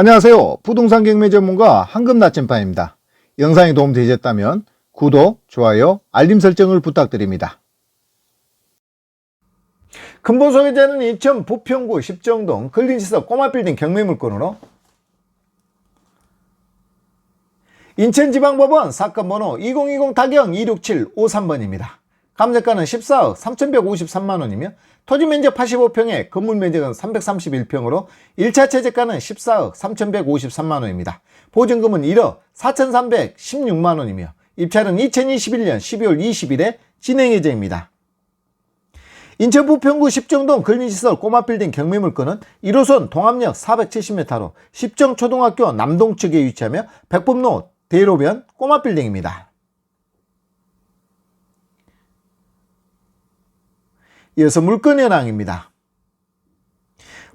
안녕하세요. 부동산 경매 전문가 황금 나침반입니다. 영상이 도움되셨다면 구독, 좋아요, 알림 설정을 부탁드립니다. 근본 소개자는 인천 부평구 십정동 근린시설 꼬마빌딩 경매물건으로 인천지방법원 사건 번호 2020 타경 26753번입니다. 감정가는 14억 3153만원이며 토지 면적 85평에 건물 면적은 331평으로 1차 채제가는 14억 3153만원입니다. 보증금은 1억 4316만원이며 입찰은 2021년 12월 20일에 진행 예정입니다. 인천 부평구 십정동 근린시설 꼬마빌딩 경매물건은 1호선 동암역 470m로 십정초등학교 남동측에 위치하며 백범로 대로변 꼬마빌딩입니다. 이어서 물건 현황입니다.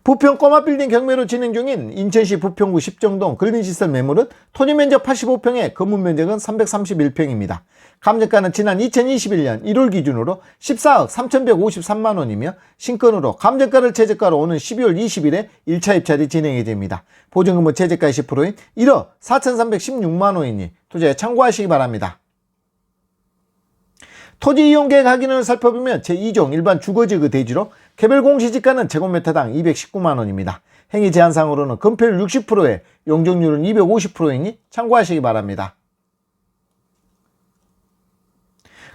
부평 꼬마빌딩 경매로 진행 중인 인천시 부평구 십정동 근린시설 매물은 토지 면적 85평에 건물 면적은 331평입니다. 감정가는 지난 2021년 1월 기준으로 14억 3,153만원이며 신건으로 감정가를 최저가로 오는 12월 20일에 1차 입찰이 진행 예정입니다. 보증금은 최저가 10%인 1억 4,316만원이니 투자에 참고하시기 바랍니다. 토지 이용 계획 확인을 살펴보면 제2종 일반 주거지구 대지로 개별 공시지가는 제곱미터당 219만원입니다. 행위 제한상으로는 건폐율 60%에 용적률은 250%이니 참고하시기 바랍니다.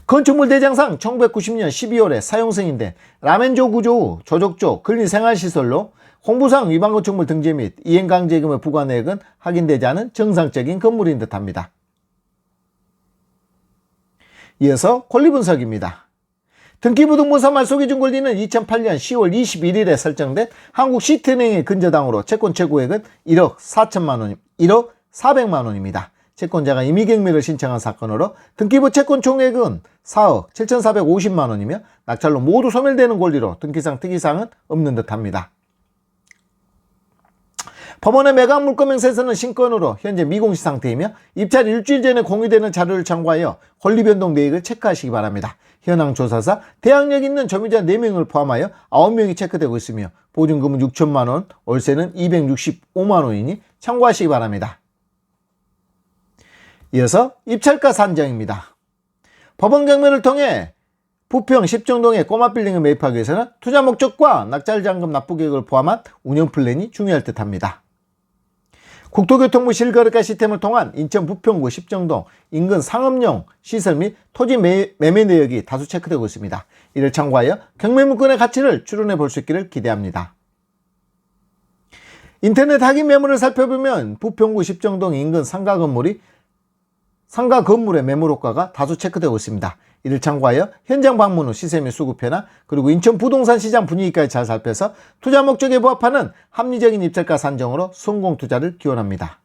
건축물 대장상 1990년 12월에 사용 승인된 라멘조 구조 후 조적조 근린생활시설로 홍보상 위반 건축물 등재 및 이행강제금의 부과 내역은 확인되지 않은 정상적인 건물인 듯합니다. 이어서 권리 분석입니다. 등기부등본사 말소기준 권리는 2008년 10월 21일에 설정된 한국 시트은행의 근저당으로 채권 최고액은 1억 4천만 원, 1억 400만 원입니다. 채권자가 임의경매를 신청한 사건으로 등기부 채권 총액은 4억 7,450만 원이며 낙찰로 모두 소멸되는 권리로 등기상 특이사항은 없는 듯합니다. 법원의 매각 물건 명세서는 신건으로 현재 미공시 상태이며 입찰 일주일 전에 공유되는 자료를 참고하여 권리 변동 내역을 체크하시기 바랍니다. 현황 조사사 대항력 있는 점유자 4명을 포함하여 9명이 체크되고 있으며 보증금은 6천만 원, 월세는 265만 원이니 참고하시기 바랍니다. 이어서 입찰가 산정입니다. 법원 경매를 통해 부평 십정동의 꼬마 빌딩을 매입하기 위해서는 투자 목적과 낙찰 잔금 납부 계획을 포함한 운영 플랜이 중요할 듯 합니다. 국토교통부 실거래가 시스템을 통한 인천 부평구 십정동 인근 상업용 시설 및 토지 매, 매매 내역이 다수 체크되고 있습니다. 이를 참고하여 경매물건의 가치를 추론해 볼 수 있기를 기대합니다. 인터넷 확인 매물을 살펴보면 부평구 십정동 인근 상가 건물이 상가 건물의 매물 효과가 다수 체크되고 있습니다. 이를 참고하여 현장 방문 후 시세 및 수급표나 그리고 인천 부동산 시장 분위기까지 잘 살펴서 투자 목적에 부합하는 합리적인 입찰가 산정으로 성공 투자를 기원합니다.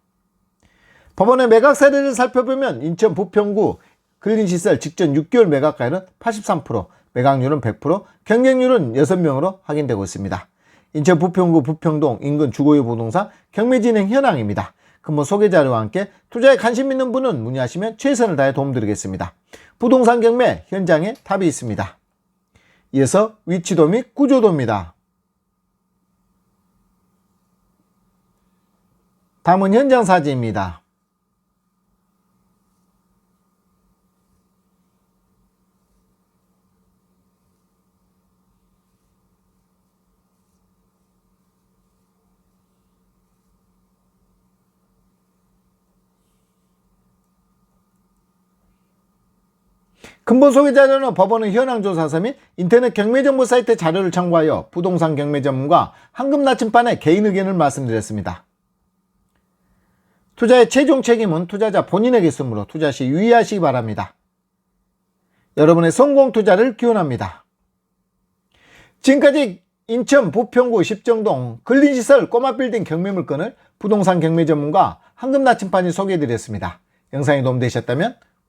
법원의 매각 사례를 살펴보면 인천 부평구 근린시설 직전 6개월 매각가율은 83%, 매각률은 100%, 경쟁률은 6명으로 확인되고 있습니다. 인천 부평구 부평동 인근 주거유 부동산 경매 진행 현황입니다. 근본 소개 자료와 함께 투자에 관심 있는 분은 문의하시면 최선을 다해 도움드리겠습니다. 부동산 경매 현장에 답이 있습니다. 이어서 위치도 및 구조도입니다. 다음은 현장 사진입니다. 근본 소개 자료는 법원의 현황조사서 및 인터넷 경매정보 사이트 자료를 참고하여 부동산 경매 전문가 황금 나침반의 개인 의견을 말씀드렸습니다. 투자의 최종 책임은 투자자 본인에게 있으므로 투자 시 유의하시기 바랍니다. 여러분의 성공 투자를 기원합니다. 지금까지 인천 부평구 십정동 근린시설 꼬마빌딩 경매물건을 부동산 경매 전문가 황금 나침반이 소개해드렸습니다. 영상이 도움되셨다면